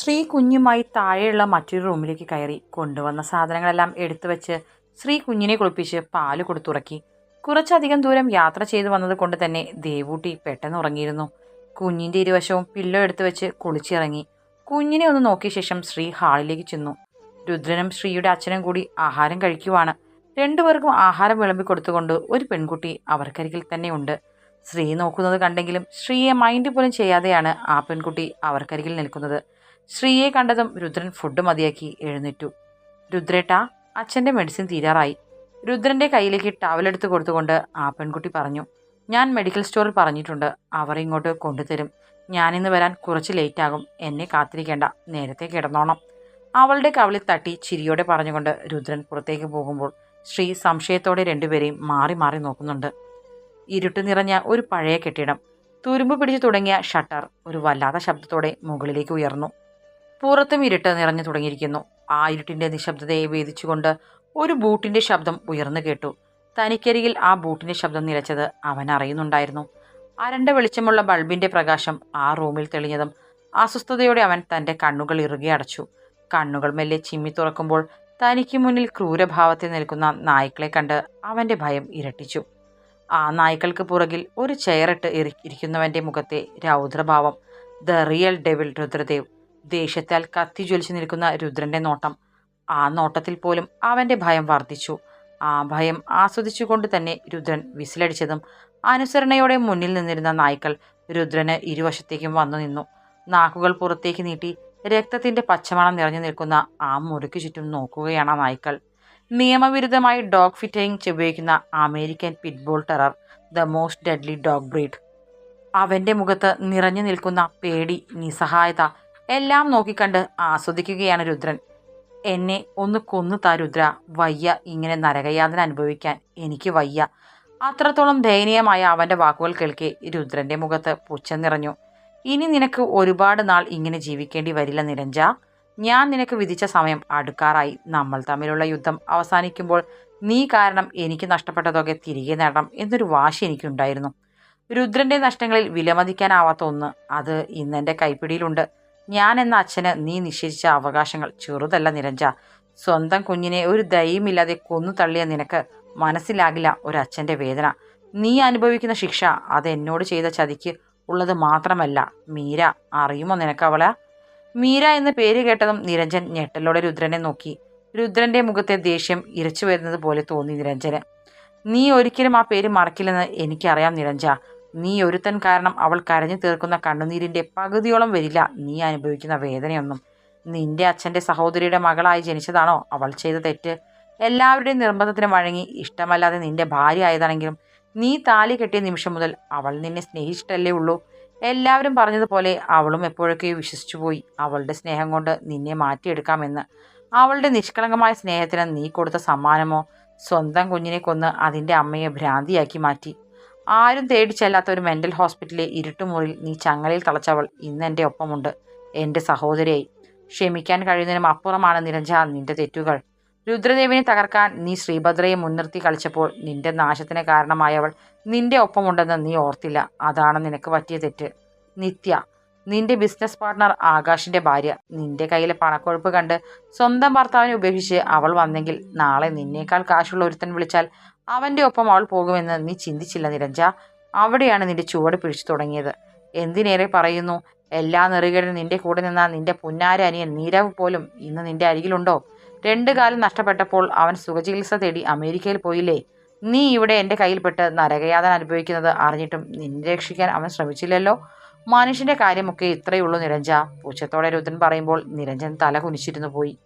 ശ്രീ കുഞ്ഞുമായി താഴെയുള്ള മറ്റൊരു റൂമിലേക്ക് കയറി കൊണ്ടുവന്ന സാധനങ്ങളെല്ലാം എടുത്തു വെച്ച് ശ്രീ കുഞ്ഞിനെ കുളിപ്പിച്ച് പാൽ കൊടുത്തുറക്കി. കുറച്ചധികം ദൂരം യാത്ര ചെയ്തു വന്നത് കൊണ്ട് തന്നെ ദേവൂട്ടി പെട്ടെന്ന് ഉറങ്ങിയിരുന്നു. കുഞ്ഞിന്റെ ഇരുവശവും പില്ലോ എടുത്തു വെച്ച് കുളിച്ചിറങ്ങി. കുഞ്ഞിനെ ഒന്ന് നോക്കിയ ശേഷം ശ്രീ ഹാളിലേക്ക് ചെന്നു. രുദ്രനും ശ്രീയുടെ അച്ഛനും കൂടി ആഹാരം കഴിക്കുവാണ്. രണ്ടുപേർക്കും ആഹാരം വിളമ്പി കൊടുത്തുകൊണ്ട് ഒരു പെൺകുട്ടി അവർക്കരികിൽ തന്നെ ഉണ്ട്. ശ്രീ നോക്കുന്നത് കണ്ടെങ്കിലും ശ്രീയെ മൈൻഡ് പോലും ചെയ്യാതെയാണ് ആ പെൺകുട്ടി അവർക്കരികിൽ നിൽക്കുന്നത്. ശ്രീയെ കണ്ടതും രുദ്രൻ ഫുഡ് മതിയാക്കി എഴുന്നേറ്റു. രുദ്രേട്ട അച്ഛന്റെ മെഡിസിൻ തീരാറായി. രുദ്രന്റെ കയ്യിലേക്ക് ടവലെടുത്ത് കൊടുത്തുകൊണ്ട് ആ പെൺകുട്ടി പറഞ്ഞു ഞാൻ മെഡിക്കൽ സ്റ്റോറിൽ പറഞ്ഞിട്ടുണ്ട് അവർ ഇങ്ങോട്ട് കൊണ്ടുതരും. ഞാനിന്ന് വരാൻ കുറച്ച് ലേറ്റ് ആകും എന്നെ കാത്തിരിക്കേണ്ട നേരത്തെ കിടന്നോണം. അവളുടെ കവളിൽ തട്ടി ചിരിയോടെ പറഞ്ഞുകൊണ്ട് രുദ്രൻ പുറത്തേക്ക് പോകുമ്പോൾ ശ്രീ സംശയത്തോടെ രണ്ടുപേരെയും മാറി മാറി നോക്കുന്നുണ്ട്. ഇരുട്ട് നിറഞ്ഞ ഒരു പഴയ കെട്ടിടം തുരുമ്പ് പിടിച്ചു തുടങ്ങിയ ഷട്ടർ ഒരു വല്ലാത്ത ശബ്ദത്തോടെ മുകളിലേക്ക് ഉയർന്നു. പുറത്തും ഇരുട്ട് നിറഞ്ഞു തുടങ്ങിയിരിക്കുന്നു. ആ ഇരുട്ടിന്റെ നിശബ്ദതയെ ഭേദിച്ചുകൊണ്ട് ഒരു ബൂട്ടിന്റെ ശബ്ദം ഉയർന്നു കേട്ടു. തനിക്കരികിൽ ആ ബൂട്ടിന്റെ ശബ്ദം നിലച്ചത് അവൻ അറിയുന്നുണ്ടായിരുന്നു. അരണ്ട വെളിച്ചമുള്ള ബൾബിന്റെ പ്രകാശം ആ റൂമിൽ തെളിഞ്ഞതും അസ്വസ്ഥതയോടെ അവൻ തന്റെ കണ്ണുകൾ ഇറുകെ അടച്ചു. കണ്ണുകൾ മെല്ലെ ചിമ്മി തുറക്കുമ്പോൾ തനിക്ക് മുന്നിൽ ക്രൂരഭാവത്തിൽ നിൽക്കുന്ന നായ്ക്കളെ കണ്ട് അവന്റെ ഭയം ഇരട്ടിച്ചു. ആ നായ്ക്കൾക്ക് പുറകിൽ ഒരു ചെയറിട്ട് ഇരിക്കുന്നവന്റെ മുഖത്തെ രൗദ്രഭാവം ദ റിയൽ ഡെവിൽ രുദ്രദേവ് ദേഷ്യത്താൽ കത്തി ജ്വലിച്ചു നിൽക്കുന്ന രുദ്രന്റെ നോട്ടം. ആ നോട്ടത്തിൽ പോലും അവന്റെ ഭയം വർദ്ധിച്ചു. ആ ഭയം ആസ്വദിച്ചുകൊണ്ട് തന്നെ രുദ്രൻ വിസിലടിച്ചതും അനുസരണയോടെ മുന്നിൽ നിന്നിരുന്ന നായ്ക്കൾ രുദ്രന് ഇരുവശത്തേക്കും വന്നു നിന്നു. നാക്കുകൾ പുറത്തേക്ക് നീട്ടി രക്തത്തിന്റെ പച്ചമണം നിറഞ്ഞു നിൽക്കുന്ന ആ മുറിക്ക് ചുറ്റും നോക്കുകയാണ് നായ്ക്കൾ. നിയമവിരുദ്ധമായി ഡോഗ് ഫിറ്റിംഗ് ഉപയോഗിക്കുന്ന American pitbull terrier the most deadly dog breed. അവന്റെ മുഖത്ത് നിറഞ്ഞു നിൽക്കുന്ന പേടി നിസ്സഹായത എല്ലാം നോക്കിക്കണ്ട് ആസ്വദിക്കുകയാണ് രുദ്രൻ. എന്നെ ഒന്ന് കൊന്നു താ രുദ്ര. വയ്യ ഇങ്ങനെ നരകയാതന അനുഭവിക്കാൻ എനിക്ക് വയ്യ. അത്രത്തോളം ദയനീയമായ അവന്റെ വാക്കുകൾ കേൾക്കെ രുദ്രന്റെ മുഖത്ത് പുച്ഛം നിറഞ്ഞു. ഇനി നിനക്ക് ഒരുപാട് നാൾ ഇങ്ങനെ ജീവിക്കേണ്ടി വരില്ല നിരഞ്ജ. ഞാൻ നിനക്ക് വിധിച്ച സമയം അടുക്കാറായി. നമ്മൾ തമ്മിലുള്ള യുദ്ധം അവസാനിക്കുമ്പോൾ നീ കാരണം എനിക്ക് നഷ്ടപ്പെട്ടതൊക്കെ തിരികെ നേടണം എന്നൊരു വാശി എനിക്കുണ്ടായിരുന്നു. രുദ്രന്റെ നഷ്ടങ്ങളിൽ വിലമതിക്കാനാവാത്ത ഒന്ന്. അത് ഇന്നെന്റെ കൈപ്പിടിയിലുണ്ട്. ഞാൻ എന്ന അച്ഛന് നീ നിഷേധിച്ച അവകാശങ്ങൾ ചെറുതല്ല നിരഞ്ജ. സ്വന്തം കുഞ്ഞിനെ ഒരു ദയയുമില്ലാതെ കൊന്നു തള്ളിയ നിനക്ക് മനസ്സിലാകില്ല ഒരച്ഛന്റെ വേദന. നീ അനുഭവിക്കുന്ന ശിക്ഷ അത് എന്നോട് ചെയ്ത ചതിക്ക് ഉള്ളത് മാത്രമല്ല. മീര അറിയുമോ നിനക്ക് അവളെ? മീര എന്ന പേര് കേട്ടതും നിരഞ്ജൻ ഞെട്ടലോടെ രുദ്രനെ നോക്കി. രുദ്രന്റെ മുഖത്തെ ദേഷ്യം ഇരച്ചു വരുന്നത് പോലെ തോന്നി നിരഞ്ജന്. നീ ഒരിക്കലും ആ പേര് മറക്കില്ലെന്ന് എനിക്കറിയാം നിരഞ്ജ. നീ ഒരുത്തൻ കാരണം അവൾ കരഞ്ഞു തീർക്കുന്ന കണ്ണുനീരിന്റെ പകുതിയോളം വരില്ല. നീ അനുഭവിക്കുന്ന വേദനയൊന്നും നിന്റെ അച്ഛന്റെ സഹോദരിയുടെ മകളായി ജനിച്ചതാണോ? അവൾ ചെയ്ത തെറ്റ് എല്ലാവരുടെയും നിർബന്ധത്തിന് വഴങ്ങി ഇഷ്ടമല്ലാതെ നിന്റെ ഭാര്യ ആയതാണെങ്കിലും നീ താലി കെട്ടിയ നിമിഷം മുതൽ അവൾ നിന്നെ സ്നേഹിച്ചിട്ടല്ലേ ഉള്ളൂ. എല്ലാവരും പറഞ്ഞതുപോലെ അവളും എപ്പോഴൊക്കെയോ വിശ്വസിച്ചുപോയി. അവളുടെ സ്നേഹം കൊണ്ട് നിന്നെ മാറ്റിയെടുക്കാമെന്ന്. അവളുടെ നിഷ്കളങ്കമായ സ്നേഹത്തിന് നീ കൊടുത്ത സമ്മാനമോ സ്വന്തം കുഞ്ഞിനെ കൊന്ന് അതിന്റെ അമ്മയെ ഭ്രാന്തിയാക്കി മാറ്റി. ആരും തേടി ചെല്ലാത്ത ഒരു മെന്റൽ ഹോസ്പിറ്റലിലെ ഇരുട്ടുമുറിയിൽ നീ ചങ്ങലയിൽ തളച്ചവൾ ഇന്ന് എന്റെ ഒപ്പമുണ്ട്. എന്റെ സഹോദരിയായി. ക്ഷമിക്കാൻ കഴിയുന്നതിനും അപ്പുറമാണ് നിരഞ്ജ നിന്റെ തെറ്റുകൾ. രുദ്രദേവിനെ തകർക്കാൻ നീ ശ്രീഭദ്രയെ മുൻനിർത്തി കളിച്ചപ്പോൾ നിന്റെ നാശത്തിന് കാരണമായവൾ നിന്റെ ഒപ്പമുണ്ടെന്ന് നീ ഓർത്തില്ല. അതാണ് നിനക്ക് പറ്റിയ തെറ്റ്. നിത്യ നിന്റെ ബിസിനസ് പാർട്ണർ ആകാശിന്റെ ഭാര്യ നിന്റെ കയ്യിലെ പണക്കൊഴുപ്പ് കണ്ട് സ്വന്തം ഭർത്താവിനെ ഉപേക്ഷിച്ച് അവൾ വന്നെങ്കിൽ നാളെ നിന്നേക്കാൾ കാശുള്ള ഒരുത്തൻ വിളിച്ചാൽ അവന്റെ ഒപ്പം അവൾ പോകുമെന്ന് നീ ചിന്തിച്ചില്ല നിരഞ്ജ. അവിടെയാണ് നിന്റെ ചുവട് പിടിച്ചു തുടങ്ങിയത്. എന്തിനേറെ പറയുന്നു? എല്ലാ നെറുകേടും നിന്റെ കൂടെ നിന്ന നിന്റെ പുന്നാര അനിയൻ നീരവ് പോലും ഇന്ന് നിന്റെ അരികിലുണ്ടോ? രണ്ടു കാലം നഷ്ടപ്പെട്ടപ്പോൾ അവൻ സുഖചികിത്സ തേടി അമേരിക്കയിൽ പോയില്ലേ? നീ ഇവിടെ എന്റെ കയ്യിൽപ്പെട്ട് നരകയാതന അനുഭവിക്കുന്നത് അറിഞ്ഞിട്ടും നിന്നെ രക്ഷിക്കാൻ അവൻ ശ്രമിച്ചില്ലല്ലോ? മനുഷ്യന്റെ കാര്യമൊക്കെ ഇത്രയുള്ളൂ നിരഞ്ജ. പൂച്ചത്തോടെ രുദ്രൻ പറയുമ്പോൾ നിരഞ്ജൻ തല കുനിച്ചിരുന്നു പോയി.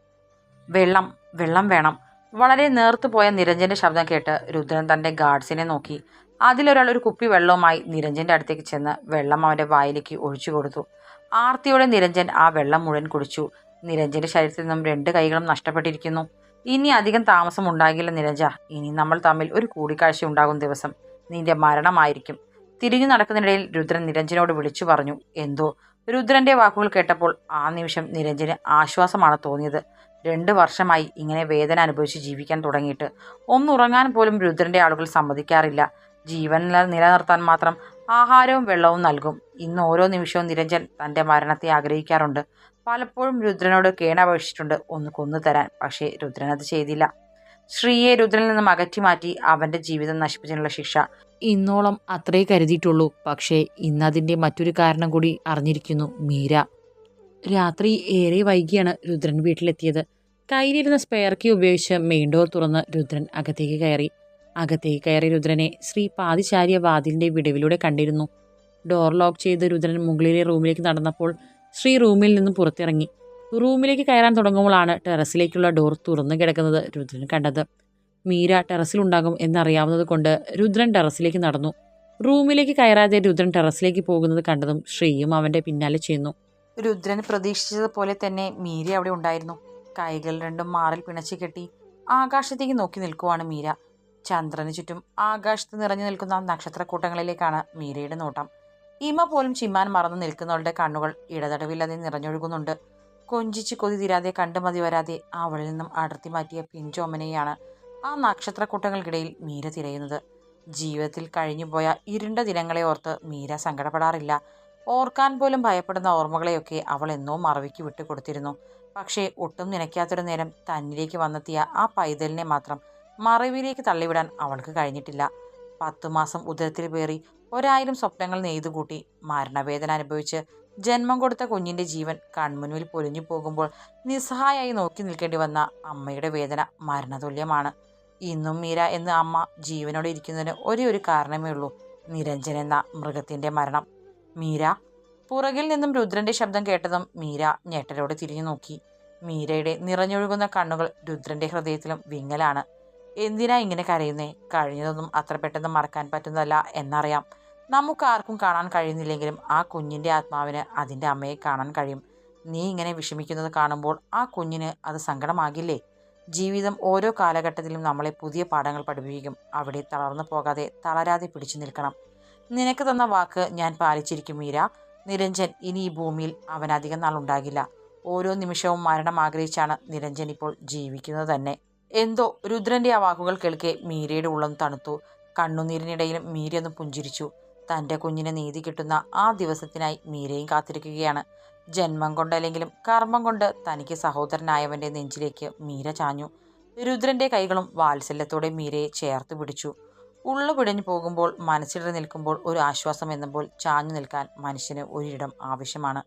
വെള്ളം വെള്ളം വേണം. വളരെ നേർത്തു പോയ നിരഞ്ജന്റെ ശബ്ദം കേട്ട് രുദ്രൻ തന്റെ ഗാർഡ്സിനെ നോക്കി. അതിലൊരാൾ ഒരു കുപ്പി വെള്ളവുമായി നിരഞ്ജന്റെ അടുത്തേക്ക് ചെന്ന് വെള്ളം അവന്റെ വായിലേക്ക് ഒഴിച്ചു കൊടുത്തു. ആർത്തിയോടെ നിരഞ്ജൻ ആ വെള്ളം മുഴുവൻ കുടിച്ചു. നിരഞ്ജന്റെ ശരീരത്തിൽ നിന്നും രണ്ട് കൈകളും നഷ്ടപ്പെട്ടിരിക്കുന്നു. ഇനി അധികം താമസം ഉണ്ടാകില്ല നിരഞ്ജ. ഇനി നമ്മൾ തമ്മിൽ ഒരു കൂടിക്കാഴ്ച ഉണ്ടാകും ദിവസം. നിന്റെ മരണമായിരിക്കും. തിരിഞ്ഞു നടക്കുന്നിടയിൽ രുദ്രൻ നിരഞ്ജനോട് വിളിച്ചു പറഞ്ഞു എന്തോ? രുദ്രന്റെ വാക്കുകൾ കേട്ടപ്പോൾ ആ നിമിഷം നിരഞ്ജന് ആശ്വാസമാണ് തോന്നിയത്. രണ്ട് വർഷമായി ഇങ്ങനെ വേദന അനുഭവിച്ച് ജീവിക്കാൻ തുടങ്ങിയിട്ട്. ഒന്നുറങ്ങാൻ പോലും രുദ്രന്റെ ആളുകൾ സമ്മതിക്കാറില്ല. ജീവൻ നിലനിർത്താൻ മാത്രം ആഹാരവും വെള്ളവും നൽകും. ഇന്ന് ഓരോ നിമിഷവും നിരഞ്ജൻ തന്റെ മരണത്തെ ആഗ്രഹിക്കാറുണ്ട്. പലപ്പോഴും രുദ്രനോട് കേണപേക്ഷിച്ചിട്ടുണ്ട് ഒന്ന് കൊന്നു തരാൻ പക്ഷേ രുദ്രൻ അത് ചെയ്തില്ല. ശ്രീയെ രുദ്രനിൽ നിന്നും അകറ്റി മാറ്റി അവന്റെ ജീവിതം നശിപ്പിച്ചതിനുള്ള ശിക്ഷ ഇന്നോളം അത്രേ കരുതിയിട്ടുള്ളൂ. പക്ഷേ ഇന്നതിന്റെ മറ്റൊരു കാരണം കൂടി അറിഞ്ഞിരിക്കുന്നു മീര. രാത്രി ഏറെ വൈകിയാണ് രുദ്രൻ വീട്ടിലെത്തിയത്. കയ്യിലിരുന്ന സ്പെയർ കീ ഉപയോഗിച്ച് മെയിൻ ഡോർ തുറന്ന് രുദ്രൻ അകത്തേക്ക് കയറി. അകത്തേക്ക് കയറി രുദ്രനെ ശ്രീ പാതിചാരിയ വാതിലിന്റെ വിടവിലൂടെ കണ്ടിരുന്നു. ഡോർ ലോക്ക് ചെയ്ത് രുദ്രൻ മുകളിലെ റൂമിലേക്ക് നടന്നപ്പോൾ ശ്രീ റൂമിൽ നിന്ന് പുറത്തിറങ്ങി. റൂമിലേക്ക് കയറാൻ തുടങ്ങുമ്പോഴാണ് ടെറസിലേക്കുള്ള ഡോർ തുറന്നു കിടക്കുന്നത് രുദ്രൻ കണ്ടത്. മീര ടെറസിലുണ്ടാകും എന്നറിയാവുന്നത് കൊണ്ട് രുദ്രൻ ടെറസിലേക്ക് നടന്നു. റൂമിലേക്ക് കയറാതെ രുദ്രൻ ടെറസിലേക്ക് പോകുന്നത് കണ്ടതും ശ്രീയും അവന്റെ പിന്നാലെ ചെയ്യുന്നു രുദ്രൻ പ്രതീക്ഷിച്ചതുപോലെ തന്നെ മീര അവിടെ ഉണ്ടായിരുന്നു. കൈകൾ രണ്ടും മാറിൽ പിണച്ചു കെട്ടി ആകാശത്തേക്ക് നോക്കി നിൽക്കുവാണ് മീര. ചന്ദ്രന് ചുറ്റും ആകാശത്ത് നിറഞ്ഞു നിൽക്കുന്ന നക്ഷത്രക്കൂട്ടങ്ങളിലേക്കാണ് മീരയുടെ നോട്ടം. ഇമ പോലും ചിമ്മാൻ മറന്നു നിൽക്കുന്നവളുടെ കണ്ണുകൾ ഇടതടവില്ലാതെ നിറഞ്ഞൊഴുകുന്നുണ്ട്. കൊഞ്ചിച്ച് കൊതി തീരാതെ കണ്ടു മതി വരാതെ അവളിൽ നിന്നും അടർത്തി മാറ്റിയ പിഞ്ചോമനയാണ് ആ നക്ഷത്രക്കൂട്ടങ്ങൾക്കിടയിൽ മീര തിരയുന്നത്. ജീവിതത്തിൽ കഴിഞ്ഞുപോയ ഇരുണ്ട ദിനങ്ങളെ ഓർത്ത് മീര സങ്കടപ്പെടാറില്ല. ഓർക്കാൻ പോലും ഭയപ്പെടുന്ന ഓർമ്മകളെയൊക്കെ അവൾ എന്നോ മറവിക്ക് വിട്ടുകൊടുത്തിരുന്നു. പക്ഷേ ഒട്ടും നനയ്ക്കാത്തൊരു നേരം തന്നിലേക്ക് വന്നെത്തിയ ആ പൈതലിനെ മാത്രം മറവിലേക്ക് തള്ളിവിടാൻ അവൾക്ക് കഴിഞ്ഞിട്ടില്ല. പത്തു മാസം ഉദരത്തിൽ പേറി ഒരായിരം സ്വപ്നങ്ങൾ നെയ്തുകൂട്ടി മരണവേദന അനുഭവിച്ച് ജന്മം കൊടുത്ത കുഞ്ഞിന്റെ ജീവൻ കൺമുന്നിൽ പൊലിഞ്ഞു പോകുമ്പോൾ നിസ്സഹായായി നോക്കി നിൽക്കേണ്ടി വന്ന അമ്മയുടെ വേദന മരണതുല്യമാണ്. ഇന്നും മീര എന്ന അമ്മ ജീവനോടെ ഇരിക്കുന്നതിന് ഒരേ ഒരു കാരണമേ ഉള്ളൂ. നിരഞ്ജൻ എന്ന മൃഗത്തിന്റെ മരണം. മീര. പുറകിൽ നിന്നും രുദ്രന്റെ ശബ്ദം കേട്ടതും മീര ഞെട്ടലോടെ തിരിഞ്ഞു നോക്കി. മീരയുടെ നിറഞ്ഞൊഴുകുന്ന കണ്ണുകൾ രുദ്രന്റെ ഹൃദയത്തിലും വിങ്ങലാണ്. എന്തിനാ ഇങ്ങനെ കരയുന്നേ? കഴിഞ്ഞതൊന്നും അത്ര പെട്ടെന്ന് മറക്കാൻ പറ്റുന്നതല്ല എന്നറിയാം. നമുക്കാർക്കും കാണാൻ കഴിയുന്നില്ലെങ്കിലും ആ കുഞ്ഞിന്റെ ആത്മാവിന് അതിന്റെ അമ്മയെ കാണാൻ കഴിയും. നീ ഇങ്ങനെ വിഷമിക്കുന്നത് കാണുമ്പോൾ ആ കുഞ്ഞിന് അത് സങ്കടമാകില്ലേ? ജീവിതം ഓരോ കാലഘട്ടത്തിലും നമ്മളെ പുതിയ പാഠങ്ങൾ പഠിപ്പിക്കും. അവിടെ തളർന്നു പോകാതെ തളരാതെ പിടിച്ചു നിൽക്കണം. നിനക്ക് തന്ന വാക്ക് ഞാൻ പാലിച്ചിരിക്കും മീര. നിരഞ്ജൻ ഇനി ഈ ഭൂമിയിൽ അവൻ അധികം നാൾ ഉണ്ടാകില്ല ഓരോ നിമിഷവും മരണം ആഗ്രഹിച്ചാണ് നിരഞ്ജൻ ഇപ്പോൾ ജീവിക്കുന്നത് തന്നെ. എന്തോ രുദ്രന്റെ ആ വാക്കുകൾ കേൾക്കെ മീരയുടെ ഉള്ളം തണുത്തു. കണ്ണുനീരിനിടയിലും മീരയൊന്ന് പുഞ്ചിരിച്ചു. തന്റെ കുഞ്ഞിന് നീതി കിട്ടുന്ന ആ ദിവസത്തിനായി മീരയും കാത്തിരിക്കുകയാണ്. ജന്മം കൊണ്ടല്ലെങ്കിലും കർമ്മം കൊണ്ട് തനിക്ക് സഹോദരനായവന്റെ നെഞ്ചിലേക്ക് മീര ചാഞ്ഞു. രുദ്രന്റെ കൈകളും വാത്സല്യത്തോടെ മീരയെ ചേർത്ത് പിടിച്ചു. ഉള്ളു പിടഞ്ഞു പോകുമ്പോൾ മനസ്സിടറി നിൽക്കുമ്പോൾ ഒരു ആശ്വാസം എന്നപ്പോൾ ചാഞ്ഞു നിൽക്കാൻ മനുഷ്യന് ഒരിടം ആവശ്യമാണ്.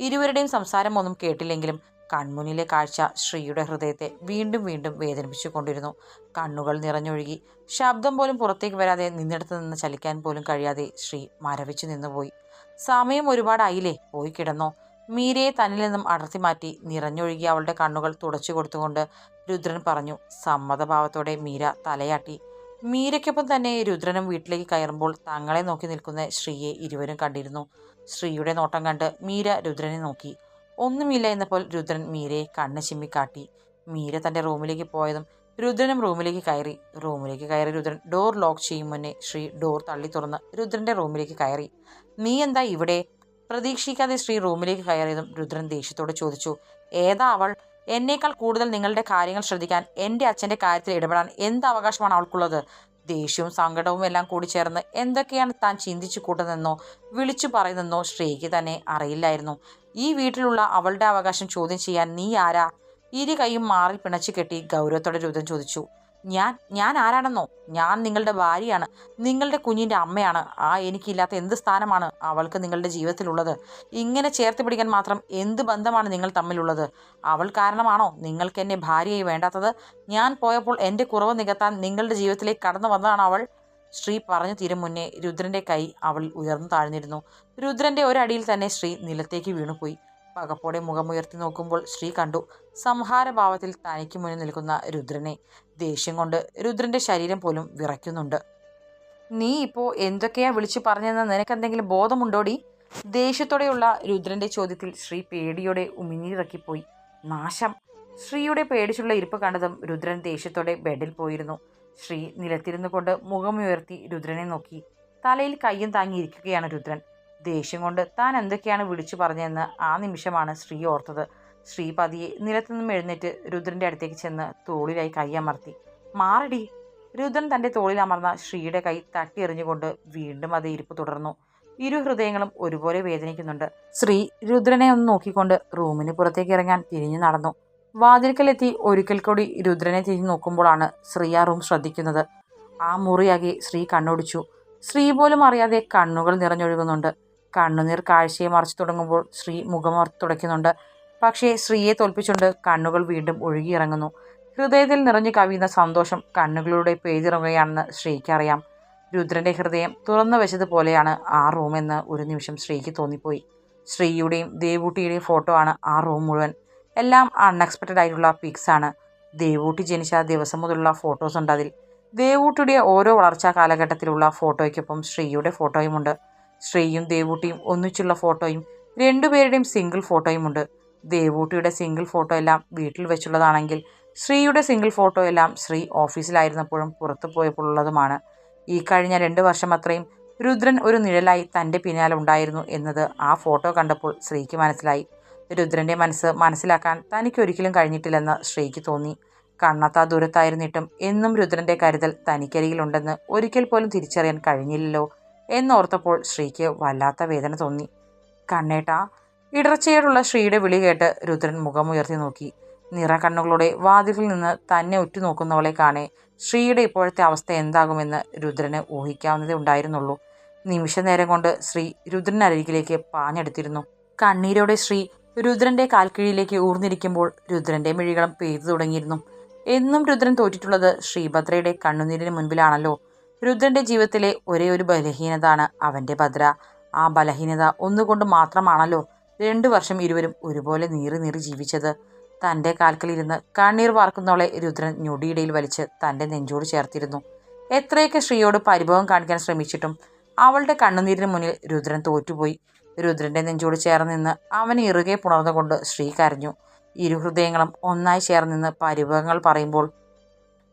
ഇരുവരുടെയും സംസാരം ഒന്നും കേട്ടില്ലെങ്കിലും കൺമുന്നിലെ കാഴ്ച ശ്രീയുടെ ഹൃദയത്തെ വീണ്ടും വീണ്ടും വേദനിപ്പിച്ചു കൊണ്ടിരുന്നു. കണ്ണുകൾ നിറഞ്ഞൊഴുകി ശബ്ദം പോലും പുറത്തേക്ക് വരാതെ നിന്നിടത്ത് നിന്ന് ചലിക്കാൻ പോലും കഴിയാതെ ശ്രീ മരവിച്ചു നിന്നുപോയി. സമയം ഒരുപാടായില്ലേ? പോയി കിടന്നോ? മീരയെ തന്നിൽ നിന്നും അടർത്തി മാറ്റി നിറഞ്ഞൊഴുകി അവളുടെ കണ്ണുകൾ തുടച്ചു കൊടുത്തുകൊണ്ട് രുദ്രൻ പറഞ്ഞു സമ്മതഭാവത്തോടെ മീര തലയാട്ടി മീരയ്ക്കൊപ്പം തന്നെ രുദ്രനും വീട്ടിലേക്ക് കയറുമ്പോൾ തങ്ങളെ നോക്കി നിൽക്കുന്ന ശ്രീയെ ഇരുവരും കണ്ടിരുന്നു. ശ്രീയുടെ നോട്ടം കണ്ട് മീര രുദ്രനെ നോക്കി. ഒന്നുമില്ല എന്നപ്പോൾ രുദ്രൻ മീരയെ കണ്ണ് ചിമ്മിക്കാട്ടി. മീര തന്റെ റൂമിലേക്ക് പോയതും രുദ്രനും റൂമിലേക്ക് കയറി. റൂമിലേക്ക് കയറി രുദ്രൻ ഡോർ ലോക്ക് ചെയ്യും മുന്നേ ശ്രീ ഡോർ തള്ളി തുറന്ന് രുദ്രന്റെ റൂമിലേക്ക് കയറി. നീ എന്താ ഇവിടെ? പ്രതീക്ഷിക്കാതെ ശ്രീ റൂമിലേക്ക് കയറിയതും രുദ്രൻ ദേഷ്യത്തോടെ ചോദിച്ചു. ഏതാ അവൾ? എന്നേക്കാൾ കൂടുതൽ നിങ്ങളുടെ കാര്യങ്ങൾ ശ്രദ്ധിക്കാൻ എന്റെ അച്ഛന്റെ കാര്യത്തിൽ ഇടപെടാൻ എന്ത് അവകാശമാണ് അവൾക്കുള്ളത്? ദേഷ്യവും സങ്കടവും എല്ലാം കൂടി ചേർന്ന് എന്തൊക്കെയാണ് താൻ ചിന്തിച്ചു കൂട്ടുന്നതെന്നോ വിളിച്ചു പറയുന്നതെന്നോ ശ്രീക്ക് തന്നെ അറിയില്ലായിരുന്നു. ഈ വീട്ടിലുള്ള അവളുടെ അവകാശം ചോദ്യം ചെയ്യാൻ നീ ആരാ? ഇരു കൈയും മാറിൽ പിണച്ചു കെട്ടി ഗൗരവത്തോടെ രുദ്രൻ ചോദിച്ചു. ഞാൻ ഞാൻ ആരാണെന്നോ? ഞാൻ നിങ്ങളുടെ ഭാര്യയാണ്. നിങ്ങളുടെ കുഞ്ഞിന്റെ അമ്മയാണ്. ആ എനിക്കില്ലാത്ത എന്ത് സ്ഥാനമാണ് അവൾക്ക് നിങ്ങളുടെ ജീവിതത്തിലുള്ളത്? ഇങ്ങനെ ചേർത്ത് പിടിക്കാൻ മാത്രം എന്ത് ബന്ധമാണ് നിങ്ങൾ തമ്മിലുള്ളത്? അവൾ കാരണമാണോ നിങ്ങൾക്ക് എന്നെ ഭാര്യയായി വേണ്ടാത്തത്? ഞാൻ പോയപ്പോൾ എന്റെ കുറവ് നികത്താൻ നിങ്ങളുടെ ജീവിതത്തിലേക്ക് കടന്നു വന്നതാണ് അവൾ. ശ്രീ പറഞ്ഞു തീരും മുന്നേ രുദ്രന്റെ കൈ അവൾ ഉയർന്നു താഴ്ന്നിരുന്നു. രുദ്രന്റെ ഒരടിയിൽ തന്നെ ശ്രീ നിലത്തേക്ക് വീണുപോയി. പകപ്പോടെ മുഖമുയർത്തി നോക്കുമ്പോൾ ശ്രീ കണ്ടു സംഹാരഭാവത്തിൽ തനിക്ക് മുന്നിൽ നിൽക്കുന്ന രുദ്രനെ. ദേഷ്യം കൊണ്ട് രുദ്രന്റെ ശരീരം പോലും വിറയ്ക്കുന്നുണ്ട്. നീ ഇപ്പോൾ എന്തൊക്കെയാ വിളിച്ചു പറഞ്ഞതെന്ന് നിനക്കെന്തെങ്കിലും ബോധമുണ്ടോടി? ദേഷ്യത്തോടെയുള്ള രുദ്രന്റെ ചോദ്യത്തിൽ ശ്രീ പേടിയോടെ ഉമിഞ്ഞിറക്കിപ്പോയി നാശം. ശ്രീയുടെ പേടിച്ചുള്ള ഇരിപ്പ് കണ്ടതും രുദ്രൻ ദേഷ്യത്തോടെ ബെഡിൽ പോയിരുന്നു. ശ്രീ നിലത്തിരുന്നു കൊണ്ട് മുഖമുയർത്തി രുദ്രനെ നോക്കി. തലയിൽ കയ്യും താങ്ങിയിരിക്കുകയാണ് രുദ്രൻ. ദേഷ്യം കൊണ്ട് താൻ എന്തൊക്കെയാണ് വിളിച്ചു പറഞ്ഞതെന്ന് ആ നിമിഷമാണ് ശ്രീ ഓർത്തത്. ശ്രീ പതിയെ നിലത്തുനിന്നും എഴുന്നേറ്റ് രുദ്രന്റെ അടുത്തേക്ക് ചെന്ന് തോളിലായി കൈ അമർത്തി. മാറടി. രുദ്രൻ തന്റെ തോളിൽ അമർന്ന ശ്രീയുടെ കൈ തട്ടി എറിഞ്ഞുകൊണ്ട് വീണ്ടും അത് ഇരിപ്പ് തുടർന്നു. ഇരു ഹൃദയങ്ങളും ഒരുപോലെ വേദനിക്കുന്നുണ്ട്. ശ്രീ രുദ്രനെ ഒന്ന് നോക്കിക്കൊണ്ട് റൂമിന് പുറത്തേക്ക് ഇറങ്ങാൻ തിരിഞ്ഞു നടന്നു. വാതിൽക്കലെത്തി ഒരിക്കൽ കൂടി രുദ്രനെ തിരിഞ്ഞു നോക്കുമ്പോഴാണ് ശ്രീ ആ റൂം ശ്രദ്ധിക്കുന്നത്. ആ മുറിയാകെ ശ്രീ കണ്ണോടിച്ചു. ശ്രീ പോലും അറിയാതെ കണ്ണുകൾ നിറഞ്ഞൊഴുകുന്നുണ്ട്. കണ്ണുനീർ കാഴ്ചയെ മറച്ചു തുടങ്ങുമ്പോൾ ശ്രീ മുഖമർത്ത് തുടയ്ക്കുന്നുണ്ട്. പക്ഷേ ശ്രീയെ തോൽപ്പിച്ചുകൊണ്ട് കണ്ണുകൾ വീണ്ടും ഒഴുകിയിറങ്ങുന്നു. ഹൃദയത്തിൽ നിറഞ്ഞു കവിയുന്ന സന്തോഷം കണ്ണുകളിലൂടെ പെയ്തിറങ്ങുകയാണെന്ന് ശ്രീക്കറിയാം രുദ്രന്റെ ഹൃദയം തുറന്നു വെച്ചതുപോലെയാണ് ആ റൂമെന്ന് ഒരു നിമിഷം ശ്രീക്ക് തോന്നിപ്പോയി. ശ്രീയുടെയും ദേവൂട്ടിയുടെയും ഫോട്ടോ ആണ് ആ റൂം മുഴുവൻ. എല്ലാം അൺഎക്സ്പെക്റ്റഡ് ആയിട്ടുള്ള പിക്സ് ആണ്. ദേവൂട്ടി ജനിച്ച ദിവസം മുതലുള്ള ഫോട്ടോസ് ഉണ്ട് അതിൽ. ദേവൂട്ടിയുടെ ഓരോ വളർച്ചാ കാലഘട്ടത്തിലുള്ള ഫോട്ടോയ്ക്കൊപ്പം ശ്രീയുടെ ഫോട്ടോയുമുണ്ട് ശ്രീയും ദേവൂട്ടിയും ഒന്നിച്ചുള്ള ഫോട്ടോയും രണ്ടുപേരുടെയും സിംഗിൾ ഫോട്ടോയും ഉണ്ട്. ദേവൂട്ടിയുടെ സിംഗിൾ ഫോട്ടോ എല്ലാം വീട്ടിൽ വെച്ചുള്ളതാണെങ്കിൽ ശ്രീയുടെ സിംഗിൾ ഫോട്ടോ എല്ലാം ശ്രീ ഓഫീസിലായിരുന്നപ്പോഴും പുറത്തു പോയപ്പോഴുള്ളതുമാണ്. ഈ കഴിഞ്ഞ രണ്ട് വർഷം അത്രയും രുദ്രൻ ഒരു നിഴലായി തന്റെ പിന്നാലെ ഉണ്ടായിരുന്നു എന്നത് ആ ഫോട്ടോ കണ്ടപ്പോൾ ശ്രീക്ക് മനസ്സിലായി. രുദ്രന്റെ മനസ്സ് മനസ്സിലാക്കാൻ തനിക്കൊരിക്കലും കഴിഞ്ഞിട്ടില്ലെന്ന് ശ്രീക്ക് തോന്നി. കണ്ണത്താ ദൂരത്തായിരുന്നിട്ടും എന്നും രുദ്രന്റെ കരുതൽ തനിക്കരികിലുണ്ടെന്ന് ഒരിക്കൽ പോലും തിരിച്ചറിയാൻ കഴിഞ്ഞില്ലല്ലോ. എന്നോർത്തപ്പോൾ ശ്രീക്ക് വല്ലാത്ത വേദന തോന്നി. കണ്ണേട്ടാ ഇടർച്ചയോടുള്ള ശ്രീയുടെ വിളി കേട്ട് രുദ്രൻ മുഖമുയർത്തി നോക്കി. നിറ കണ്ണുകളോടെ വാതിലിൽ നിന്ന് തന്നെ ഉറ്റുനോക്കുന്നവളെ കാണേ ശ്രീയുടെ ഇപ്പോഴത്തെ അവസ്ഥ എന്താകുമെന്ന് രുദ്രന് ഊഹിക്കാവുന്നതേ ഉണ്ടായിരുന്നുള്ളൂ. നിമിഷ നേരം കൊണ്ട് ശ്രീ രുദ്രനരികിലേക്ക് പാഞ്ഞെടുത്തിരുന്നു. കണ്ണീരോടെ ശ്രീ രുദ്രന്റെ കാൽക്കീഴിലേക്ക് ഊർന്നിരിക്കുമ്പോൾ രുദ്രന്റെ മിഴികളും പെയ്തു തുടങ്ങിയിരുന്നു. എന്നും രുദ്രൻ തോറ്റിട്ടുള്ളത് ശ്രീഭദ്രയുടെ കണ്ണുനീരിന് മുൻപിലാണല്ലോ. രുദ്രന്റെ ജീവിതത്തിലെ ഒരേ ഒരു ബലഹീനതാണ് അവന്റെ ഭദ്ര. ആ ബലഹീനത ഒന്നുകൊണ്ട് മാത്രമാണല്ലോ രണ്ടു വർഷം ഇരുവരും ഒരുപോലെ നീറി നീറി ജീവിച്ചത്. തന്റെ കാൽക്കലിരുന്ന് കണ്ണീർ വാർക്കുന്നോളെ രുദ്രൻ ഞൊടിയിടയിൽ വലിച്ച് തന്റെ നെഞ്ചോട് ചേർത്തിരുന്നു. എത്രയൊക്കെ ശ്രീയോട് പരിഭവം കാണിക്കാൻ ശ്രമിച്ചിട്ടും അവളുടെ കണ്ണുനീരിന് മുന്നിൽ രുദ്രൻ തോറ്റുപോയി. രുദ്രന്റെ നെഞ്ചോട് ചേർന്ന് നിന്ന് അവനെ ഇറുകെ പുണർന്നുകൊണ്ട് ശ്രീ കരഞ്ഞു. ഇരു ഹൃദയങ്ങളും ഒന്നായി ചേർന്ന് നിന്ന് പരിഭവങ്ങൾ പറയുമ്പോൾ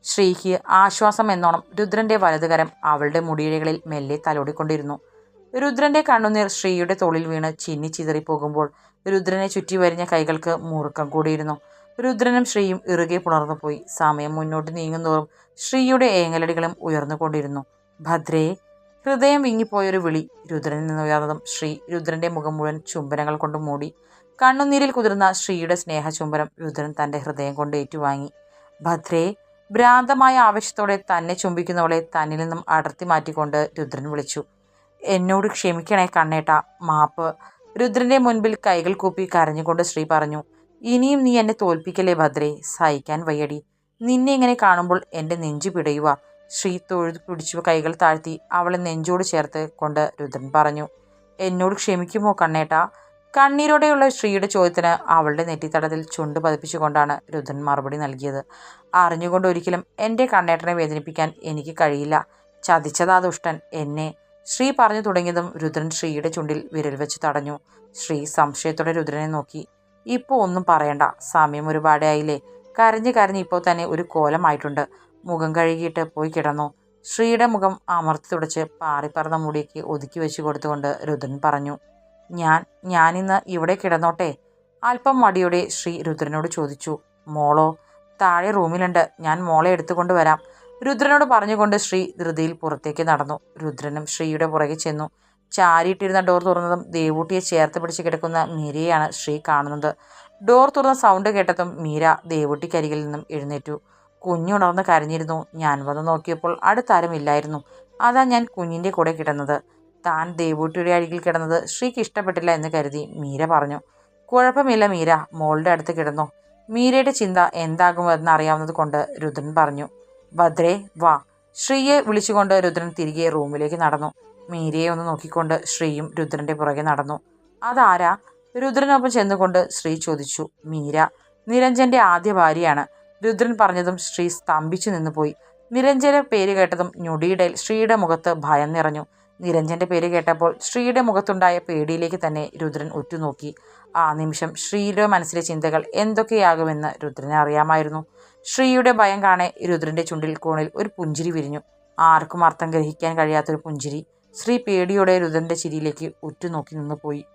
ശ്രീക്ക് ആശ്വാസം എന്നോണം രുദ്രന്റെ വലതുകരം അവളുടെ മുടിയിഴകളിൽ മെല്ലെ തലോടിക്കൊണ്ടിരുന്നു. രുദ്രന്റെ കണ്ണുനീർ ശ്രീയുടെ തോളിൽ വീണ് ചിന്നി ചിതറിപ്പോകുമ്പോൾ രുദ്രനെ ചുറ്റി വരിഞ്ഞ കൈകൾക്ക് മുറുക്കം കൂടിയിരുന്നു. രുദ്രനും ശ്രീയും ഇറുകെ പുണർന്നുപോയി സമയം മുന്നോട്ട് നീങ്ങുന്നതോറും ശ്രീയുടെ ഏങ്ങലടികളും ഉയർന്നുകൊണ്ടിരുന്നു ഭദ്രയെ ഹൃദയം വിങ്ങിപ്പോയൊരു വിളി രുദ്രനിൽ നിന്ന് ഉയർന്നതും ശ്രീ രുദ്രന്റെ മുഖം മുഴുവൻ ചുംബനങ്ങൾ കൊണ്ട് മൂടി. കണ്ണുനീരിൽ കുതിർന്ന ശ്രീയുടെ സ്നേഹ ചുംബനം രുദ്രൻ തന്റെ ഹൃദയം കൊണ്ട് ഏറ്റുവാങ്ങി. ഭദ്രേ ഭ്രാന്തമായ ആവശ്യത്തോടെ തന്നെ ചുംബിക്കുന്നവളെ തന്നിൽ നിന്നും അടർത്തി മാറ്റിക്കൊണ്ട് രുദ്രൻ വിളിച്ചു. എന്നോട് ക്ഷമിക്കണേ കണ്ണേട്ട മാപ്പ്. രുദ്രന്റെ മുൻപിൽ കൈകൾ കൂപ്പി കരഞ്ഞുകൊണ്ട് ശ്രീ പറഞ്ഞു ഇനിയും നീ എന്നെ തോൽപ്പിക്കലേ ഭദ്രേ സഹിക്കാൻ വയ്യടി. നിന്നെ ഇങ്ങനെ കാണുമ്പോൾ എന്റെ നെഞ്ചു പിടയുക. ശ്രീ തൊഴുതു പിടിച്ചു കൈകൾ താഴ്ത്തി അവളെ നെഞ്ചോട് ചേർത്ത് കൊണ്ട് രുദ്രൻ പറഞ്ഞു എന്നോട് ക്ഷമിക്കുമോ കണ്ണേട്ട? കണ്ണീരോടെയുള്ള ശ്രീയുടെ ചോദ്യത്തിന് അവളുടെ നെറ്റിത്തടത്തിൽ ചുണ്ട് പതിപ്പിച്ചുകൊണ്ടാണ് രുദ്രൻ മറുപടി നൽകിയത്. അറിഞ്ഞുകൊണ്ട് ഒരിക്കലും എന്റെ കണ്ണേട്ടനെ വേദനിപ്പിക്കാൻ എനിക്ക് കഴിയില്ല. ചതിച്ചതാ ദുഷ്ടൻ എന്നെ. ശ്രീ പറഞ്ഞു തുടങ്ങിയതും രുദ്രൻ ശ്രീയുടെ ചുണ്ടിൽ വിരൽ വെച്ച് തടഞ്ഞു. ശ്രീ സംശയത്തോടെ രുദ്രനെ നോക്കി. ഇപ്പോൾ ഒന്നും പറയണ്ട. സമയം ഒരുപാടായില്ലേ കരഞ്ഞ് കരഞ്ഞ് ഇപ്പോൾ തന്നെ ഒരു കോലമായിട്ടുണ്ട്. മുഖം കഴുകിയിട്ട് പോയി കിടന്നു. ശ്രീയുടെ മുഖം അമർത്തി തുടച്ച് പാറിപ്പറന്ന മുടിക്ക് ഒതുക്കി വെച്ച് കൊടുത്തുകൊണ്ട് രുദ്രൻ പറഞ്ഞു. ഞാൻ ഞാനിന്ന് ഇവിടെ കിടന്നോട്ടെ? അല്പം മടിയോടെ ശ്രീ രുദ്രനോട് ചോദിച്ചു. മോളോ താഴെ റൂമിലുണ്ട്. ഞാൻ മോളെ എടുത്തുകൊണ്ട് വരാം. രുദ്രനോട് പറഞ്ഞുകൊണ്ട് ശ്രീ ധൃതിയിൽ പുറത്തേക്ക് നടന്നു. രുദ്രനും ശ്രീയുടെ പുറകെ ചെന്നു. ചാരിയിട്ടിരുന്ന ഡോർ തുറന്നതും ദേവൂട്ടിയെ ചേർത്ത് പിടിച്ച് കിടക്കുന്ന മീരയെയാണ് ശ്രീ കാണുന്നത്. ഡോർ തുറന്ന സൗണ്ട് കേട്ടതും മീര ദേവൂട്ടിക്കരികിൽ നിന്നും എഴുന്നേറ്റു. കുഞ്ഞുണർന്ന് കരഞ്ഞിരുന്നു. ഞാൻ വന്ന് നോക്കിയപ്പോൾ അടുത്താരും ഇല്ലായിരുന്നു. അതാ ഞാൻ കുഞ്ഞിന്റെ കൂടെ കിടന്നത്. താൻ ദേവൂട്ടിയുടെ അരികിൽ കിടന്നത് ശ്രീക്ക് ഇഷ്ടപ്പെട്ടില്ല എന്ന് കരുതി മീര പറഞ്ഞു. കുഴപ്പമില്ല മീര മോളുടെ അടുത്ത് കിടന്നു. മീരയുടെ ചിന്ത എന്താകുമെന്ന് അറിയാവുന്നത് കൊണ്ട് രുദ്രൻ പറഞ്ഞു ഭദ്രേ വാ. ശ്രീയെ വിളിച്ചുകൊണ്ട് രുദ്രൻ തിരികെ റൂമിലേക്ക് നടന്നു. മീരയെ ഒന്ന് നോക്കിക്കൊണ്ട് ശ്രീയും രുദ്രന്റെ പുറകെ നടന്നു. അതാരാ? രുദ്രനൊപ്പം ചെന്നുകൊണ്ട് ശ്രീ ചോദിച്ചു. മീര നിരഞ്ജന്റെ ആദ്യ ഭാര്യയാണ്. രുദ്രൻ പറഞ്ഞതും ശ്രീ സ്തംഭിച്ചു നിന്നുപോയി. നിരഞ്ജന പേര് കേട്ടതും ഞൊടിയിടയിൽ ശ്രീയുടെ മുഖത്ത് ഭയം നിറഞ്ഞു. നിരഞ്ജന്റെ പേര് കേട്ടപ്പോൾ ശ്രീയുടെ മുഖത്തുണ്ടായ പേടിയിലേക്ക് തന്നെ രുദ്രൻ ഉറ്റുനോക്കി. ആ നിമിഷം ശ്രീയുടെ മനസ്സിലെ ചിന്തകൾ എന്തൊക്കെയാകുമെന്ന് രുദ്രനെ അറിയാമായിരുന്നു. ശ്രീയുടെ ഭയം കാണെ രുദ്രന്റെ ചുണ്ടിൽ കോണിൽ ഒരു പുഞ്ചിരി വിരിഞ്ഞു. ആർക്കും അർത്ഥം ഗ്രഹിക്കാൻ കഴിയാത്തൊരു പുഞ്ചിരി. ശ്രീ പേടിയോടെ രുദ്രന്റെ ചിരിയിലേക്ക് ഉറ്റുനോക്കി നിന്നു പോയി.